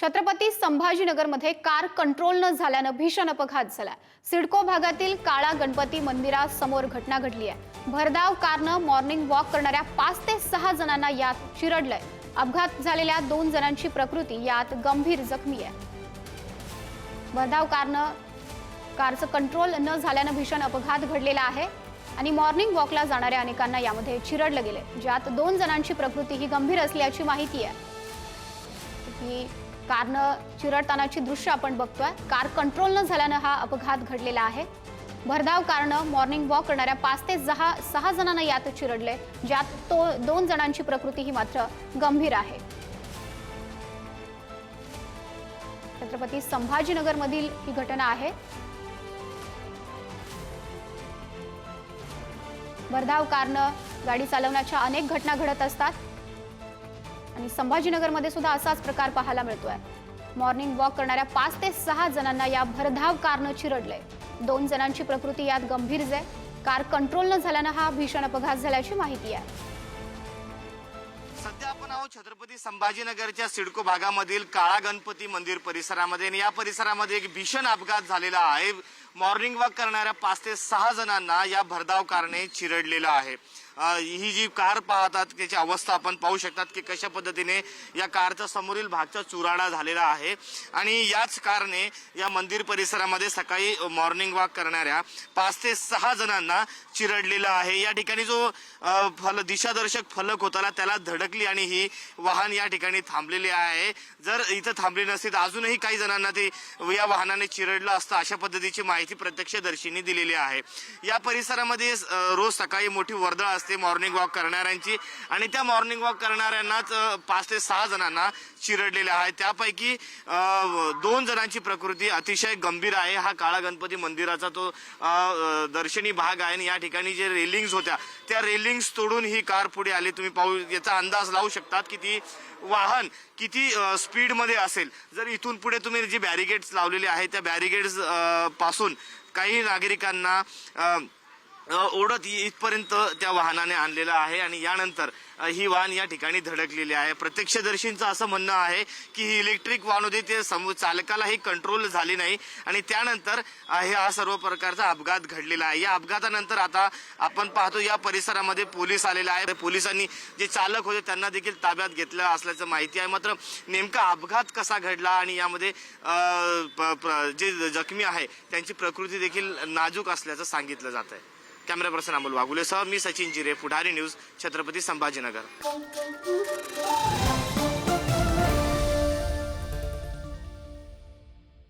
Chhatrapati संभाजीनगरमध्ये car control न झाल्यानं भीषण अपघात झाला. सिडको भागातील काळा गणपती मंदिरासमोर घटना घडली आहे. भरधाव कारनं मॉर्निंग वॉक करणाऱ्या पाच ते सहा जणांना यात चिरडलंय अपघात झालेल्या दोन जणांची प्रकृती यात गंभीर जखमी आहे. भरधाव कारनं कारचं कंट्रोल न झाल्यानं भीषण अपघात घडलेला आहे आणि मॉर्निंग वॉकला जाणाऱ्या अनेकांना यामध्ये चिरडलं गेले ज्यात दोन जणांची प्रकृती ही गंभीर असल्याची माहिती आहे. ही कारनं चिरडतानाची दृश्य आपण बघतोय. कार कंट्रोल न झाल्यानं हा अपघात घडलेला आहे. भरधाव कारनं मॉर्निंग वॉक करणाऱ्या पाच ते सहा सहा जणांना यात चिरडले ज्यात तो दोन जणांची प्रकृती ही मात्र गंभीर आहे. छत्रपती संभाजीनगरमधील ही घटना आहे. भरधाव कारनं गाडी चालवण्याच्या अनेक घटना घडत असतात. आणि संभाजीनगरमध्ये सुद्धा असाच प्रकार पाहायला मिळतोय. मॉर्निंग वॉक करणाऱ्या पाच ते सहा जणांना या भरधाव कारनं चिरडलंय. दोन जणांची प्रकृती यात गंभीर आहे कार कंट्रोल न झाल्यानं हा भीषण अपघात झाल्याची माहिती आहे. सध्या आपण आहोत छत्रपती संभाजीनगरच्या सिडको भागामधील काळा गणपती मंदिर परिसरामध्ये आणि या परिसरामध्ये एक भीषण अपघात झालेला आहे. मॉर्निंग वॉक करणाऱ्या पाच ते सहा जणांना या भरधाव कारने चिरडलेलं आहे. ही जी कार पाहतात त्याची अवस्था आपण पाहू शकतात की कशा पद्धतीने या कारचा समोरील भागचा चुराडा झालेला आहे. आणि याच कारने या मंदिर परिसरामध्ये सकाळी मॉर्निंग वॉक करणाऱ्या पाच ते सहा जणांना चिरडलेलं आहे. या ठिकाणी जो फल दिशादर्शक फलक होताला त्याला धडकली आणि ही वाहन या ठिकाणी थांबलेले आहे. जर इथं थांबली नसती तर अजूनही काही जणांना ते या वाहनाने चिरडलं असतं अशा पद्धतीची माहिती प्रत्यक्षदर्शींनी दिलेली आहे. या परिसरामध्ये रोज सकाळी मोठी वर्दळ असते मॉर्निंग वॉक करणाऱ्यांची. आणि त्या मॉर्निंग वॉक करणाऱ्यांनाच पाच ते सहा जणांना चिरडलेले आहे. त्यापैकी दोन जणांची प्रकृती अतिशय गंभीर आहे. हा काळा गणपती मंदिराचा तो दर्शनी भाग आहे. आणि या ठिकाणी जे रेलिंग्स होत्या त्या रेलिंग्स तोडून ही कार पुढे आली. तुम्ही पाहू याचा अंदाज लावू शकतात की ती वाहन किती स्पीडमध्ये असेल. जर इथून पुढे तुम्ही जी बॅरिगेड्स लावलेले आहेत त्या बॅरिगेड्सपासून काही नागरिकांना ओढत इथपर्यंत त्या वाहनाने आणलेलं आहे आणि यानंतर ही वाहन या ठिकाणी धडकलेली आहे. प्रत्यक्षदर्शींचं असं म्हणणं आहे की ही इलेक्ट्रिक वाहन होती ते समोर चालकालाही कंट्रोल झाली नाही. आणि त्यानंतर हे हा सर्व प्रकारचा अपघात घडलेला आहे. या अपघातानंतर आता आपण पाहतो या परिसरामध्ये पोलीस आलेला आहे पोलिसांनी जे चालक होते त्यांना देखील ताब्यात घेतलं असल्याचं माहिती आहे. मात्र नेमका अपघात कसा घडला आणि यामध्ये प- जे जखमी आहे त्यांची प्रकृती देखील नाजूक असल्याचं सांगितलं जात आहे कॅमेरा पर्सन अमोल वाघुलेसह मी सचिन जिरे पुढारी न्यूज छत्रपती संभाजीनगर.